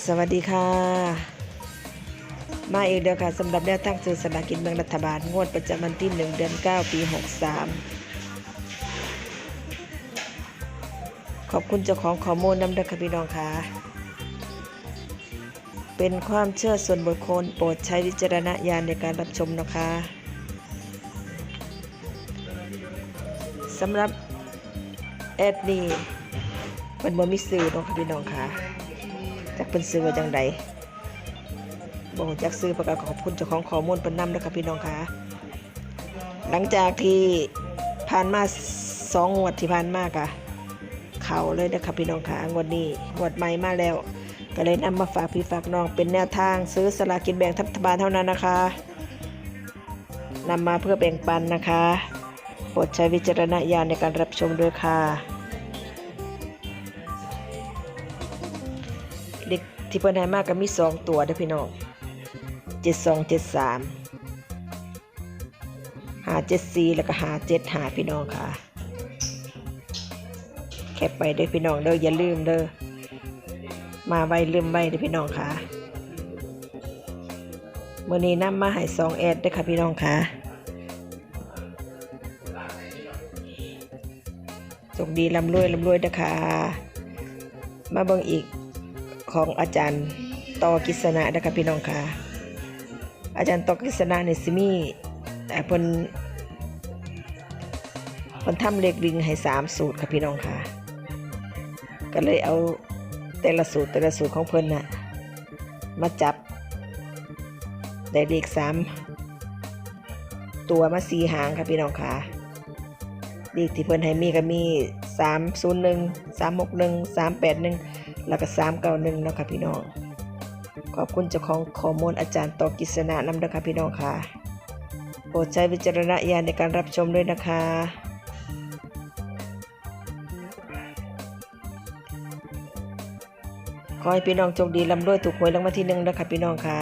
สวัสดีค่ะ มาอีกเดียวค่ะสำหรับแนวทางซื้อสลากินแบ่งรัฐบาล งวดประจำวันที่ 1 เดือน 9 ปี 63 ขอบคุณเจ้าของข้อมูลนำเด้อค่ะพี่น้องค่ะ เป็นความเชื่อส่วนบุคคลโปรดใช้วิจารณญาณในการรับชมนะคะสำหรับแอดนี่มันบ่มีสื่อเนาะค่ะพี่น้องค่ะ จากเป็นสื่อว่าจังใดบ่รู้จักซื้อประกาศขอบคุณเจ้าของข้อมูลเพิ่นนำนะคะพี่น้องค่ะหลังจากที่ผ่านมาสองงวดที่ผ่านมากะเขาเลยนะคะพี่น้องค่ะงวดนี้งวดใหม่มาแล้ว ก็เลยนำมาฝากพี่ฝากน้องเป็นแนวทางซื้อสลากกินแบ่งรัฐบาลเท่านั้นนะคะนำมาเพื่อแบ่งปันนะคะโปรดใช้วิจารณญาณในการรับชมด้วยค่ะ ที่เพิ่นให้มากก็มีสองตัวเด้อพี่น้องเจ็ดสองเจ็ดสามหาเจ็ดสี่แล้วก็หาเจ็ดหาพี่น้องค่ะ แคปไปเด้อพี่น้องเด้ออย่าลืมเด้อมาไว้ลืมไวเด้อพี่น้องค่ะมื่อนี้นำมาให้สองแอดเด้อค่ะพี่น้องค่ะโชคดีลำรวยลำรวยเด้อค่ะมาเบิ่งอีก ของอาจารย์ตอกิษณะเด้อค่ะพี่น้องค่ะอาจารย์ตอกิษณะเนี่ยสิมีเอ่อเพิ่นเพิ่นทำเลขวิ่งให้สามสูตรค่ะพี่น้องค่ะ ก็เลยเอาแต่ละสูตรแต่ละสูตรของเพิ่นน่ะมาจับ ได้เลขสามตัวมาสีหางค่ะพี่น้องค่ะเลขที่เพิ่นให้มีก็มีสามศูนย์หนึ่งสามหกหนึ่งสามแปดหนึ่ง แล้วก็สามเก้าหนึ่งนาะค่ะพี่น้อง ขอบคุณเจ้าของข้อมูลอาจารย์ตอกิษณะนำเด้อค่ะพี่น้องค่ะโปรดใช้วิจารณญาณในการรับชมด้วยนะคะ ขอให้พี่น้องโชคดีลำรวยถูกหวยรางวัลที่หนึ่งนะคะพี่น้องค่ะ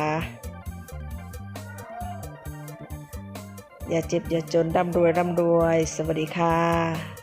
อย่าเจ็บอย่าจนร่ำรวยร่ำรวย สวัสดีค่ะ